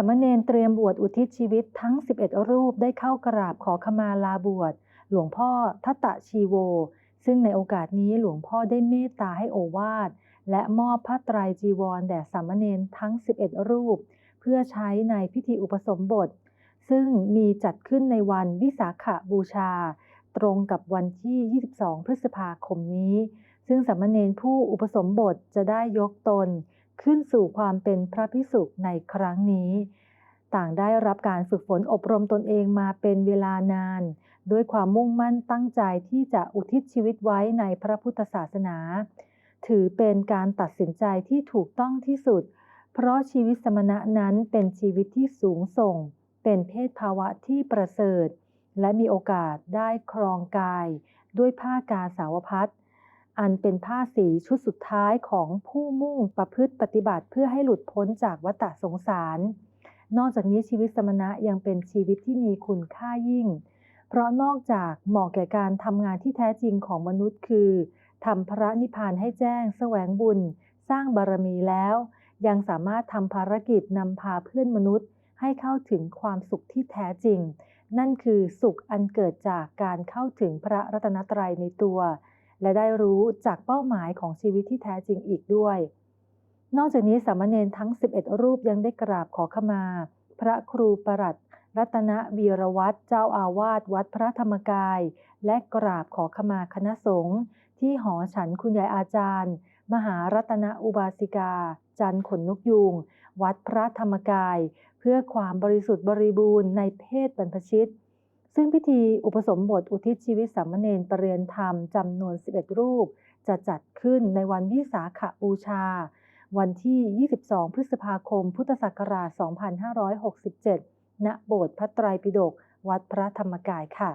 ามเณรเตรียมบวชอุทิศชีวิตทั้ง 11 รูปได้เข้ากราบขอขมาลาบวช หลวงพ่อทัตตะชีโว ซึ่งในโอกาสนี้หลวงพ่อได้เมตตาให้โอวาท และมอบพระไตรจีวรแด่สามเณรทั้ง 11 รูป เพื่อใช้ในพิธีอุปสมบท ซึ่งมีจัดขึ้นในวันวิสาขบูชา ตรงกับวันที่ 22 พฤษภาคมนี้ ซึ่งสามเณรผู้อุปสมบทจะได้ยกตน ขึ้นสู่ความเป็นพระพิสุในครั้งนี้ ต่างได้รับการฝึกฝนอบรมตนเองมาเป็นเวลานาน ด้วยความมุ่งมั่นตั้งใจที่จะอุทิศชีวิตไว้ในพระพุทธศาสนา ถือเป็นการตัดสินใจที่ถูกต้องที่สุด เพราะชีวิตสมณะนั้นเป็นชีวิตที่สูงส่ง เป็นเพศภาวะที่ประเสริฐ และมีโอกาสได้ครองกาย ด้วยผ้ากาสาวพัด อันเป็นผ้าสีชุดสุดท้ายของผู้มุ่งประพฤติปฏิบัติเพื่อให้หลุดพ้นจากวัฏสงสาร นอกจากนี้ชีวิตสมณะยังเป็นชีวิตที่มีคุณค่ายิ่ง เพราะนอกจากเหมาะแก่การทำงานที่แท้จริงของมนุษย์คือทำพระนิพพานให้แจ้งแสวงบุญ สร้างบารมีแล้ว ยังสามารถทำภารกิจนำพาเพื่อนมนุษย์ ให้เข้าถึงความสุขที่แท้จริง นั่นคือสุขอันเกิดจากการเข้าถึงพระรัตนตรัยในตัว และได้รู้จากเป้าหมายของชีวิตที่แท้จริงอีกด้วย นอกจากนี้สามเณรทั้ง 11 รูปยังได้กราบขอขมา พระครูประหลัด รัตนวีรวัตรเจ้าอาวาสวัดพระธรรมกาย และกราบขอขมาคณะสงฆ์ที่หอฉันคุณยายอาจารย์ มหารัตนอุบาสิกา จันขนนกยูงวัดพระธรรมกาย เพื่อความบริสุทธิ์บริบูรณ์ในเพศบรรพชิต ซึ่งพิธีอุปสมบทอุทิศชีวิตสามเณรปรเรียนธรรมจำนวน 11 รูป จะจัดขึ้นในวันวิสาขบูชา วันที่ 22 พฤษภาคม พุทธศักราช 2567 ณ โบสถ์พระไตรปิฎกวัดพระธรรมกายค่ะ